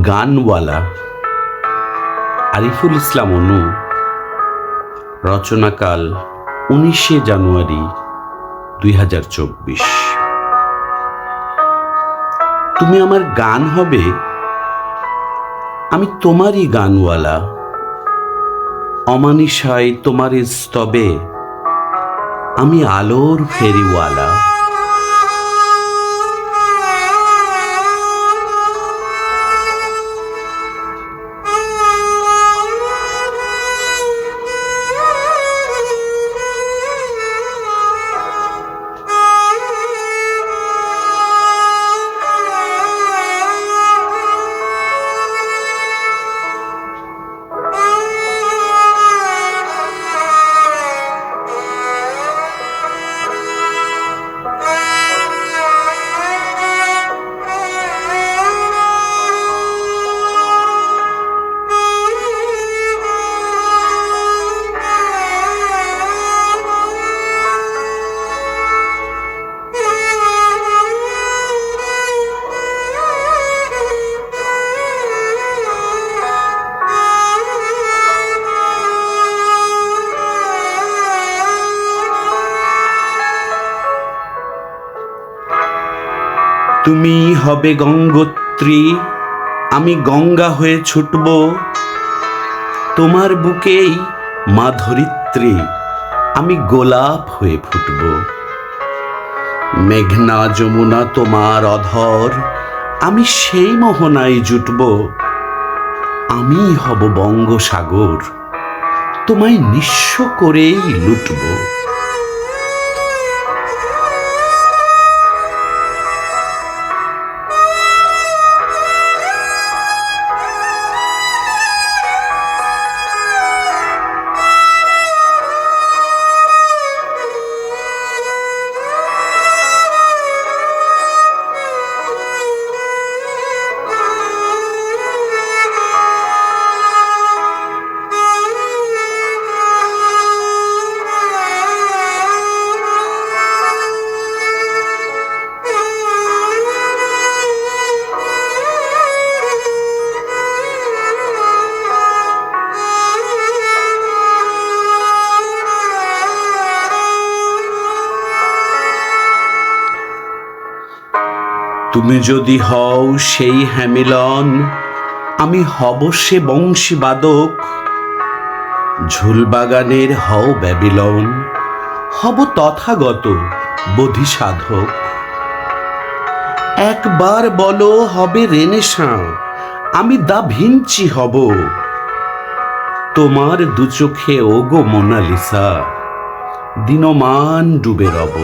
গানওয়ালা আরিফুল ইসলাম অনু, রচনাকাল উনিশে জানুয়ারি দুই হাজার চব্বিশ। তুমি আমার গান হবে, আমি তোমারই গানওয়ালা। অমানিসায় তোমার স্তবে আমি আলোর ফেরিওয়ালা। তুমি হবে গঙ্গোত্রী, আমি গঙ্গা হয়ে ছুটব। তোমার বুকেই মা ধরিত্রী, আমি গোলাপ হয়ে ফুটব। মেঘনা যমুনা তোমার অধর, আমি সেই মোহনায় জুটব। আমি হব বঙ্গসাগর, তোমায় নিঃস্ব করেই লুটব। তুমি যদি হও সেই হ্যামিলন, আমি হব সে বংশীবাদক। ঝুলবাগানের হও ব্যাবিলন, হব তথাগত বোধি সাধক একবার বলো হবে রেনেসাঁ, আমি দা ভিঞ্চি হব। তোমার দু চোখে ওগো মোনালিসা, দিনমান ডুবে রব।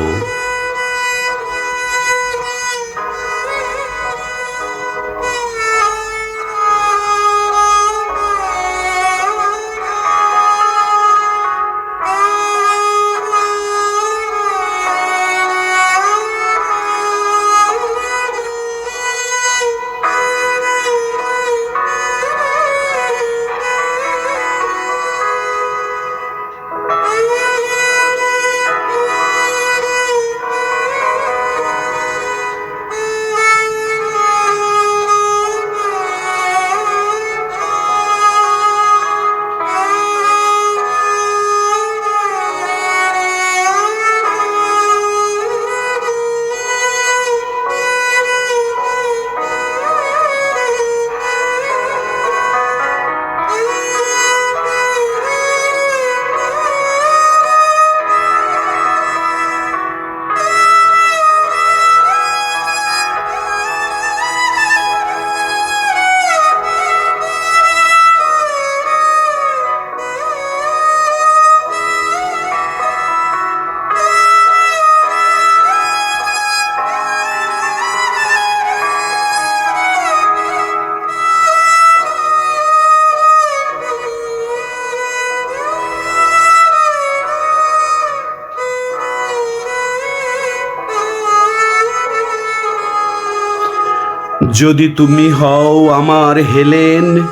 যদি তুমি হও আমার হেলেন,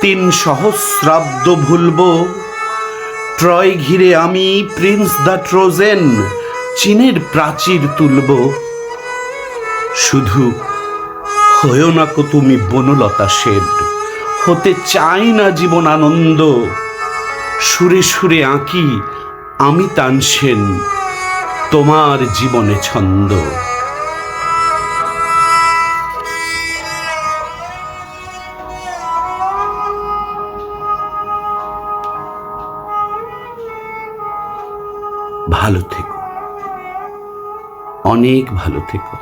তিন সহস্রাব্দ ভুলব। ট্রয় ঘিরে আমি প্রিন্স দ্য ট্রোজেন, চীনের প্রাচীর তুলব। শুধু হয়েও না কো তুমি বনলতা শেড হতে চাই না জীবন আনন্দ। সুরে সুরে আঁকি আমি তানসেন, তোমার জীবনে ছন্দ। ভালো থেকো। অনেক ভালো থেকো।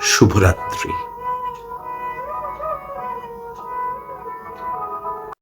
শুভরাত্রি।